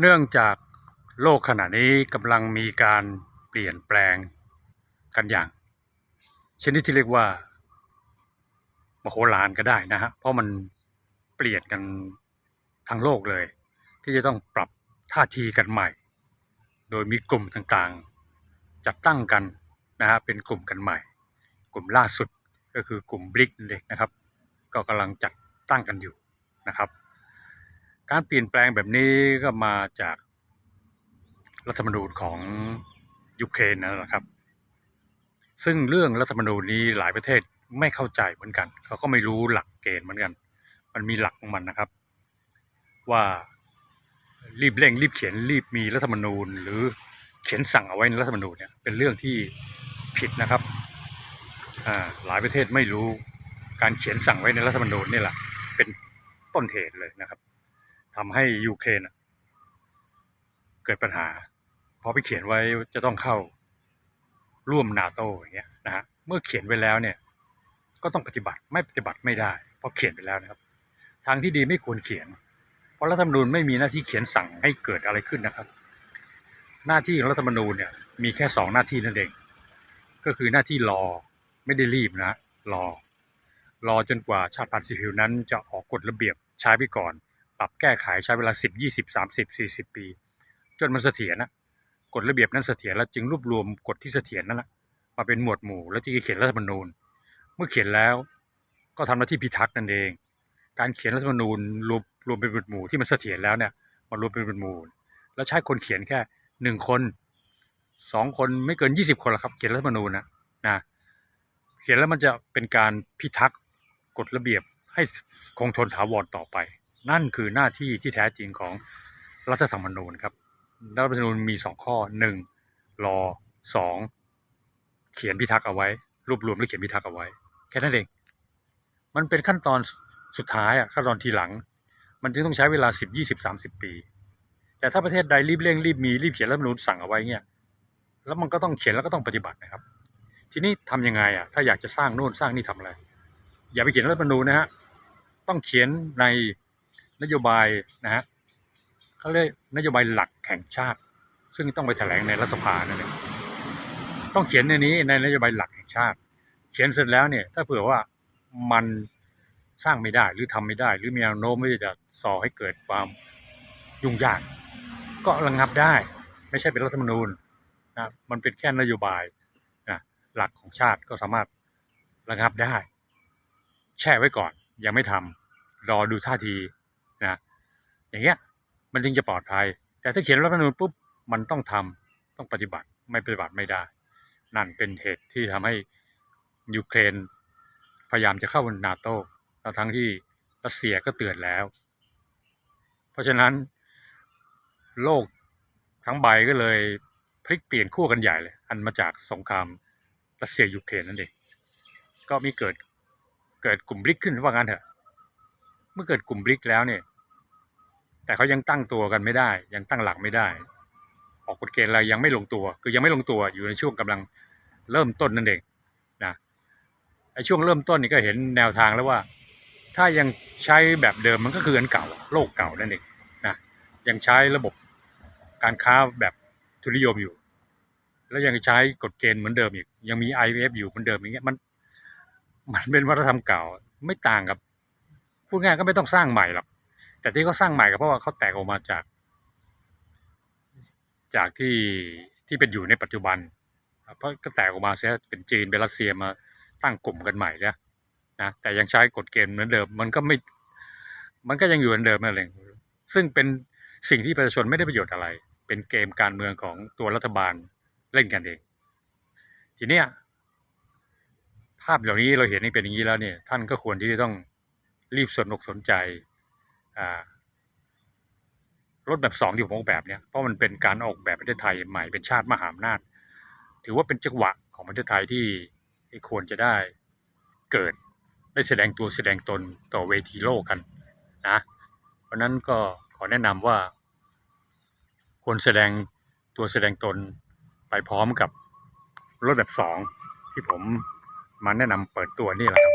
เนื่องจากโลกขณะนี้กำลังมีการเปลี่ยนแปลงกันอย่าง ชนิดที่เรียกว่ามโหฬารก็ได้นะฮะเพราะมันเปลี่ยนกันทั้งโลกเลย ที่จะต้องปรับท่าทีกันใหม่ โดยมีกลุ่มต่างๆ จัดตั้งกันนะฮะเป็นกลุ่มกันใหม่ กลุ่มล่าสุดก็คือกลุ่มบริกเด็กนะครับ ก็กำลังจัดตั้งกันอยู่นะครับ การเปลี่ยนแปลงแบบนี้ก็มาจากรัฐธรรมนูญของยูเครนนะครับ ซึ่งเรื่องรัฐธรรมนูญนี้หลายประเทศไม่เข้าใจเหมือนกัน เขาก็ไม่รู้หลักเกณฑ์เหมือนกัน มันมีหลักของมันนะครับ ว่ารีบเร่งรีบเขียนรีบมีรัฐธรรมนูญ หรือเขียนสั่งเอาไว้ในรัฐธรรมนูญเนี่ยเป็นเรื่องที่ผิดนะครับหลายประเทศไม่รู้การเขียนสั่งไว้ในรัฐธรรมนูญนี่แหละเป็นต้นเหตุเลยนะครับ ทำให้ยูเครนเกิดปัญหาเพราะไปเขียนไว้จะต้องเข้าร่วมนาโตอย่างเงี้ยนะฮะเมื่อเขียนไว้แล้วเนี่ย ก็ต้องปฏิบัติไม่ปฏิบัติไม่ได้เพราะเขียนไปแล้วนะครับ ทางที่ดีไม่ควรเขียน เพราะรัฐธรรมนูญไม่มีหน้าที่เขียนสั่งให้เกิดอะไรขึ้นนะครับ หน้าที่ของรัฐธรรมนูญเนี่ยมีแค่สองหน้าที่นั่นเองก็คือหน้าที่รอไม่ได้รีบนะรอ รอจนกว่าชาติพันธุ์สิวิลนั้นจะออกกฎระเบียบใช้ไปก่อน รับแก้ไขใช้เวลา 10 20 30 40 ปี จนมันเสถียรนะกฎระเบียบนั้นเสถียรแล้วจึงรวบรวมกฎที่เสถียรนั่นแหละมาเป็นหมวดหมู่ แล้วจึงเขียนรัฐธรรมนูญ เมื่อเขียนแล้วก็ทำหน้าที่พิทักษ์นั่นเอง การเขียนรัฐธรรมนูญรวมรวมเป็นหมวดหมู่ที่มันเสถียรแล้วเนี่ยมารวมเป็นหมวดหมู่ แล้วใช้คนเขียนแค่หนึ่งคนสองคนไม่เกินยี่สิบคนหรอกครับเขียนรัฐธรรมนูญนะนะเขียนแล้วมันจะเป็นการพิทักษ์กฎระเบียบให้คงทนถาวรต่อไป นั่นคือหน้าที่ที่แท้จริงของรัฐธรรมนูญครับรัฐธรรมนูญมีสองข้อหนึ่งรอสองเขียนพิทักษ์เอาไว้ รวบรวมและเขียนพิทักษ์เอาไว้ แค่นั้นเอง มันเป็นขั้นตอนสุดท้ายอะขั้นตอนทีหลัง มันจึงต้องใช้เวลาสิบยี่สิบสามสิบปี แต่ถ้าประเทศใดรีบเร่งรีบมีรีบเขียนรัฐธรรมนูญสั่งเอาไว้เงี้ยแล้วมันก็ต้องเขียนแล้วก็ต้องปฏิบัตินะครับ ทีนี้ทำยังไงอะถ้าอยากจะสร้างโน่นสร้างนี่ทำอะไร อย่าไปเขียนรัฐธรรมนูญนะฮะต้องเขียนใน นโยบายนะฮะเขาเรียกนโยบายหลักแห่งชาติ ซึ่งต้องไปแถลงในรัฐสภานั่นเองต้องเขียนในนี้ในนโยบายหลักแห่งชาติ เขียนเสร็จแล้วเนี่ยถ้าเผื่อว่ามันสร้างไม่ได้หรือทำไม่ได้ หรือมีแนวโน้มที่จะส่อให้เกิดความยุ่งยาก ก็ระงับได้ ไม่ใช่เป็นรัฐธรรมนูญนะมันเป็นแค่นโยบายนะหลักของชาติก็สามารถระงับได้ แช่ไว้ก่อนยังไม่ทำรอดูท่าที อย่างเงี้ยมันจึงจะปลอดภัย แต่ถ้าเขียนรัฐธรรมนูญปุ๊บมันต้องทำต้องปฏิบัติไม่ปฏิบัติไม่ได้ นั่นเป็นเหตุที่ทำให้ยูเครนพยายามจะเข้านาโต้แล้วทั้งที่รัสเซียก็เตือนแล้ว เพราะฉะนั้น โลกทั้งใบก็เลยพลิกเปลี่ยนคู่กันใหญ่เลย อันมาจากสงครามรัสเซียยูเครนนั่นเองก็มีเกิดเกิดกลุ่มบริกขึ้นว่างั้นเถอะ เมื่อเกิดกลุ่มบริกแล้วเนี่ย แต่เขายังตั้งตัวกันไม่ได้ ยังตั้งหลักไม่ได้ ออกกฎเกณฑ์อะไรยังไม่ลงตัว คือยังไม่ลงตัวอยู่ในช่วงกำลังเริ่มต้นนั่นเองนะไอ้ช่วงเริ่มต้นนี่ก็เห็นแนวทางแล้วว่า ถ้ายังใช้แบบเดิมมันก็คืออันเก่า โลกเก่านั่นเองนะยังใช้ระบบการค้าแบบทุนนิยมอยู่ แล้วยังใช้กฎเกณฑ์เหมือนเดิมอีก ยังมี IMF อยู่เหมือนเดิมอย่างเงี้ยมันมันเป็นวัฒนธรรมเก่าไม่ต่างกับพูดง่ายก็ไม่ต้องสร้างใหม่หรอก แต่ที่เขาสร้างใหม่ก็เพราะว่าเขาแตกออกมาจาก จากที่ที่เป็นอยู่ในปัจจุบัน เพราะก็แตกออกมาเสียเป็นจีนเป็นรัสเซียมาตั้งกลุ่มกันใหม่เนี่นะแต่ยังใช้กฎเกณฑ์เหมือนเดิมมันก็ไม่ มันก็ยังอยู่เหมือนเดิมนั่นเองซึ่งเป็นสิ่งที่ประชาชนไม่ได้ประโยชน์อะไร เป็นเกมการเมืองของตัวรัฐบาลเล่นกันเอง ทีเนี้ยภาพเหล่านี้เราเห็นนี่เป็นอย่างนี้แล้วเนี่ย ท่านก็ควรที่จะต้องรีบสนอกสนใจ รถแบบสองที่ผมออกแบบเนี่ยเพราะมันเป็นการออกแบบประเทศไทยใหม่เป็นชาติมหาอำนาจ ถือว่าเป็นจังหวะของประเทศไทยที่ทควรจะได้เกิดได้แสดงตัวแสดงตนต่อเวทีโลกกันนะเพราะนั้นก็ขอแนะนำว่าควรแสดงตัวแสดงตนไปพร้อมกับรถแบบสองที่ผมมาแนะนำเปิดตัวนี่แหละครับ